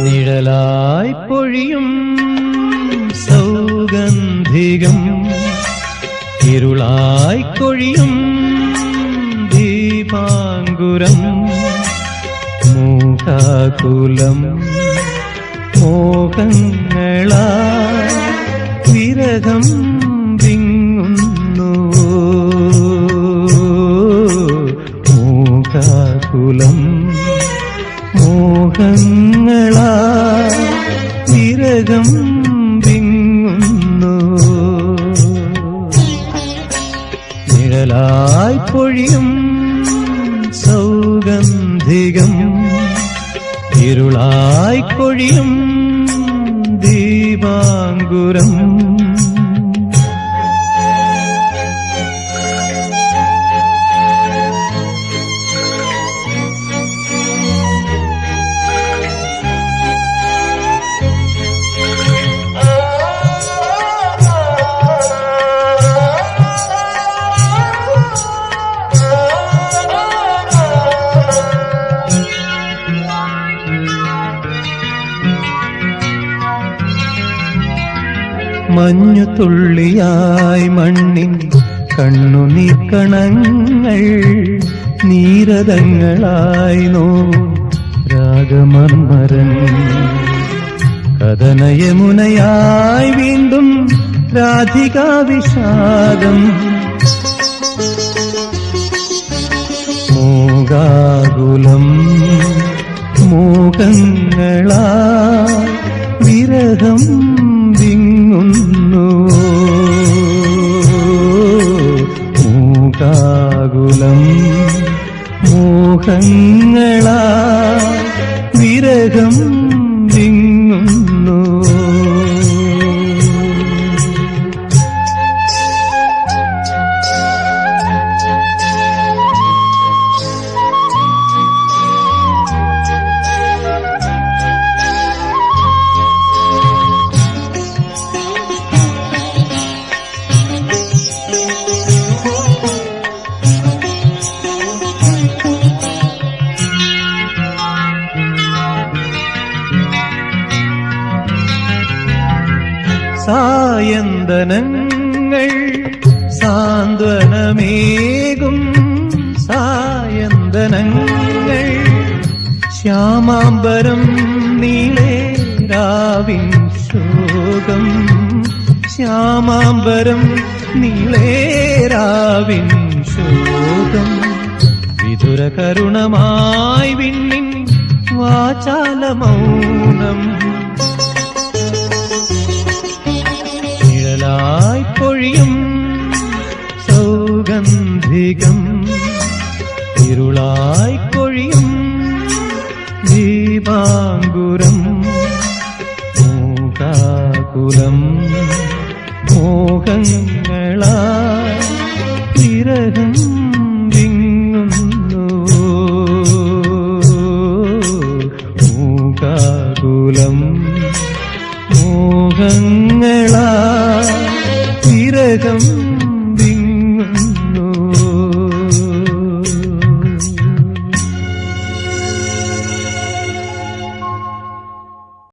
നിഴലായി പൊഴിയും സൗഗന്ധികം. ഇരുളായി കൊഴിയും ദീപാങ്കുരം. മൂകാകുലം മോഹങ്ങളാ വിരഹം പൊഴിയും സൗഗന്ധികം. ഇരുളായി കൊഴിയും ദീപാങ്കുരം. മഞ്ഞു തുള്ളിയായി മണ്ണിൻ കണ്ണുനീർക്കണങ്ങൾ നീരതങ്ങളായി നോ രാഗമർമരൻ. കഥനയമുനയായി വീണ്ടും രാധികാവിഷാദം മൂകാകുലം മൂകങ്ങളാ വിരഹം വിങ്ങുന്നു മൂകാകുലം മോഹങ്ങളാ സായന്തനങ്ങൾ സാന്ത്വനമേകും സായന്തനങ്ങൾ. ശ്യാമാംബരം നീളേ രാവിൻ ശോകം. ശ്യാമാംബരം നീളേ രാവിൻ ശോകം. വിതുര കരുണമായി വിണ്ണിൻ വാചാല മൗനം ഇരുളായി കൊഴിയും ദീപാങ്കുരം മൂകാകുലം മോഹങ്ങളാ വിരഹം വിങ്ങുന്നു. മൂകാകുലം മോഹങ്ങളാ വിരകം